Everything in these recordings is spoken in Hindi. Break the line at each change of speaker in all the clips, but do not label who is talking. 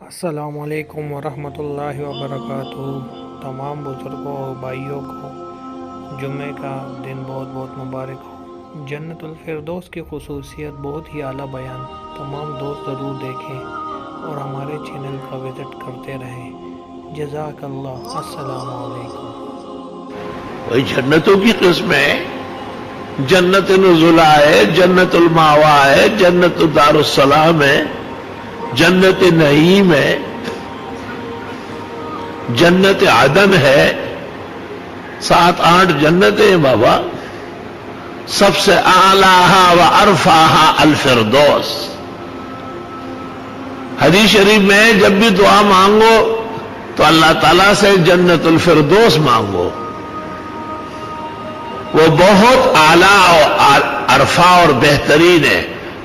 असलकम वरहमतुल्लाहि वबरकातुहू तमाम बुज़ुर्गों और भाइयों को जुमे का दिन बहुत बहुत मुबारक हो। जन्नतफरदौस की खसूसियत बहुत ही आला बयान। तमाम दोस्त ज़रूर देखें और हमारे चैनल का विज़िट करते रहें। जजाकल्ला
जन्नतों की किस्म है। जन्नत नजुला है जन्नतुलमावा है जन्नत दारुसलाम है। जन्नत नईम है, जन्नत आदन है, सात आठ जन्नतें बाबा। सबसे आलाहा व अरफाहा अलफिरदौस। हदीस शरीफ में जब भी दुआ मांगो तो अल्लाह ताला से जन्नतुल फिरदौस मांगो। वो बहुत आला और अरफा और बेहतरीन है।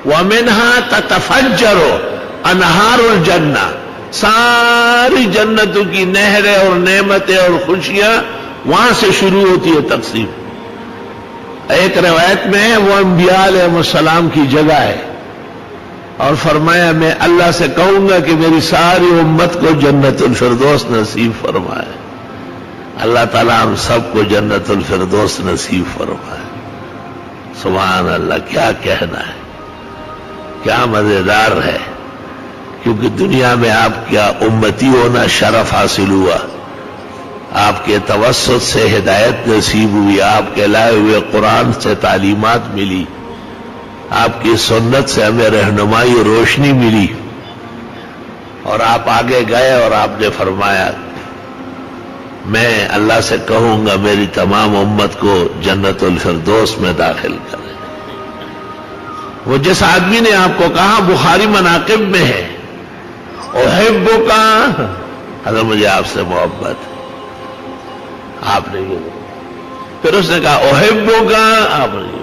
वह मिनहा तफजरो अनहारुल जन्ना। सारी जन्नतों की नहरें और नेमतें और खुशियाँ वहाँ से शुरू होती है तकसीम। एक रवायत में वो अम्बियालाम की जगह है। और फरमाया, मैं अल्लाह से कहूँगा कि मेरी सारी उम्मत को जन्नतुल फिरदौस नसीब फरमाए। अल्लाह ताला हम सबको जन्नतुल फिरदौस नसीब फरमाए। सुबह अल्लाह, क्या कहना है? क्या मज़ेदार है। क्योंकि दुनिया में आपका उम्मती होना शरफ हासिल हुआ। आपके तवसत से हिदायत नसीब हुई, आपके लाए हुए कुरान से तालीमत मिली। आपकी सुन्नत से हमें रहनुमाई रोशनी मिली। और आप आगे गए और आपने फरमाया, मैं अल्लाह से कहूँगा, मेरी तमाम उम्मत को जन्नतुल फिरदौस में दाखिल करें। वो जिस आदमी ने आपको कहा, बुखारी मनाकिब में है ओहेबो का अगर मुझे आपसे मोहब्बत। आपने ये फिर उसने कहा ओहेबो का आपने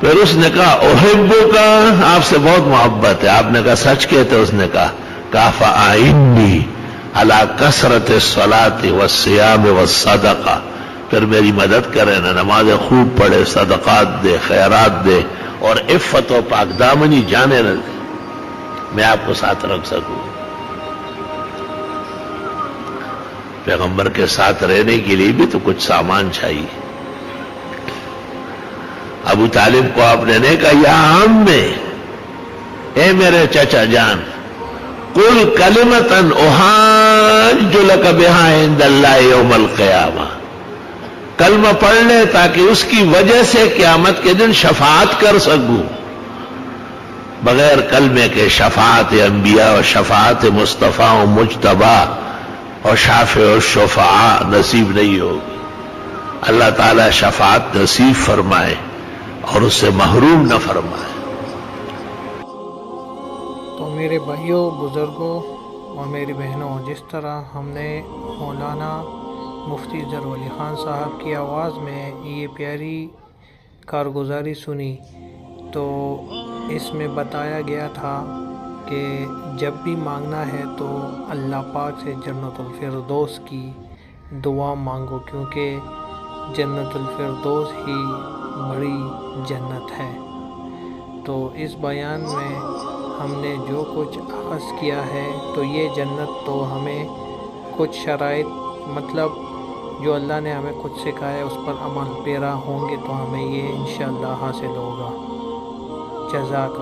फिर उसने कहा ओहेबो का आपसे बहुत मोहब्बत है। आपने कहा, सच कहते उसने कहा, काफा आइंदी अला कसरत सलाते व सियाम व सदका। फिर मेरी मदद करे, ना नमाज़ खूब पढ़े, सदकात दे, खैरात दे और इफ्फत व पाकदामनी जाने न मैं आपको साथ रख सकूँ। पैगंबर के साथ रहने के लिए भी तो कुछ सामान चाहिए। अबू तालिब को आपने नहीं कहा या हम में, ए मेरे चचा जान, कुल कलिमतन ओहान जो लक बेहा इंदल्लामल कयामा। कलम पढ़ ले ताकि उसकी वजह से क्यामत के दिन शफात कर सकूँ। बगैर कलमे के शफात अंबिया और शफात मुस्तफ़ा और मुजतबा और शाफ और शफा नसीब नहीं होगी। अल्लाह ताला शफात नसीब फरमाए और उससे महरूम न फरमाए।
तो मेरे भाइयों, बुज़ुर्गों और मेरी बहनों, जिस तरह हमने मौलाना मुफ्ती ज़रवली ख़ान साहब की आवाज़ में ये प्यारी कारगुजारी सुनी। तो इसमें बताया गया था कि जब भी मांगना है तो अल्लाह पाक से जन्नतफरदौस की दुआ मांगो, क्योंकि जन्नतफरदौस ही बड़ी जन्नत है। तो इस बयान में हमने जो कुछ अखज़ किया है तो ये जन्नत तो हमें कुछ शराइ मतलब जो अल्लाह ने हमें खुद सिखाया उस पर अमल पेरा होंगे तो हमें ये इन हासिल होगा। जजाक